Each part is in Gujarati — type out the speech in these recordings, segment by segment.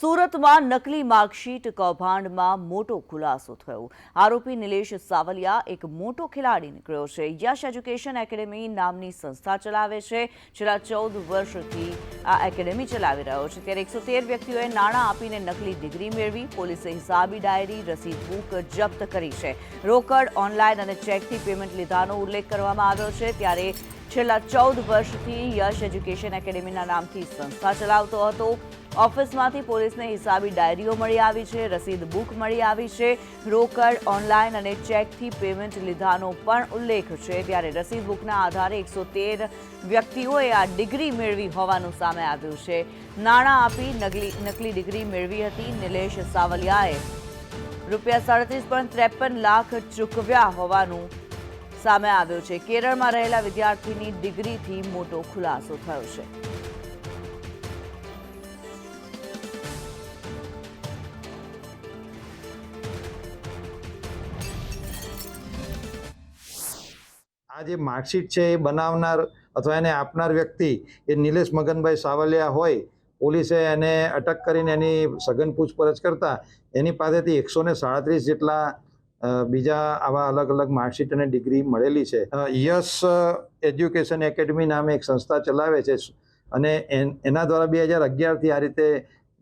સુરતમાં નકલી માર્કશીટ કૌભાંડમાં મોટો ખુલાસો થયો. આરોપી નિલેશ સાવલિયા એક મોટો ખેલાડી નીકળ્યો છે. યશ એજ્યુકેશન એકેડેમી નામની સંસ્થા ચલાવે છે. છેલ્લા ચૌદ વર્ષથી આ એકેડેમી ચલાવી રહ્યો છે. ત્યારે એકસો તેર વ્યક્તિઓએ નાણાં આપીને નકલી ડિગ્રી મેળવી. પોલીસે હિસાબી ડાયરી, રસીદ બુક જપ્ત કરી છે. રોકડ ઓનલાઈન અને ચેકથી પેમેન્ટ લીધાનો ઉલ્લેખ કરવામાં આવ્યો છે. ત્યારે છેલ્લા ચૌદ વર્ષથી યશ એજ્યુકેશન એકેડેમીના નામથી સંસ્થા ચલાવતો હતો. ઓફિસમાંથી પોલીસને હિસાબી ડાયરીઓ મળી આવી છે, રસીદ બુક મળી આવી છે. રોકડ, ઓનલાઈન અને ચેકથી પેમેન્ટ લીધાનો પણ ઉલ્લેખ છે. ત્યારે રસીદ બુકના આધારે એકસો તેર વ્યક્તિઓએ આ ડિગ્રી મેળવી હોવાનું સામે આવ્યું છે. નાણાં આપી નકલી નકલી ડિગ્રી મેળવી હતી. નિલેશ સાવલિયાએ રૂપિયા સાડત્રીસ પોઈન્ટ ત્રેપન લાખ ચૂકવ્યા હોવાનું સામે આવ્યું છે. કેરળમાં રહેલા વિદ્યાર્થીની ડિગ્રીથી મોટો ખુલાસો થયો છે. આ જે માર્કશીટ છે એ બનાવનાર અથવા એને આપનાર વ્યક્તિ એ નિલેશ મગનભાઈ સાવલિયા હોય, પોલીસે એને અટક કરીને એની સઘન પૂછપરછ કરતા એની પાસેથી એકસો ને સાડત્રીસ જેટલા બીજા આવા અલગ અલગ માર્કશીટ અને ડિગ્રી મળેલી છે. યસ એજ્યુકેશન એકેડમી નામે એક સંસ્થા ચલાવે છે અને એના દ્વારા બે હજાર અગિયારથી આ રીતે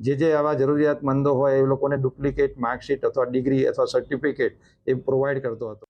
જે જે આવા જરૂરિયાતમંદો હોય એ લોકોને ડુપ્લિકેટ માર્કશીટ અથવા ડિગ્રી અથવા સર્ટિફિકેટ એ પ્રોવાઈડ કરતો હતો.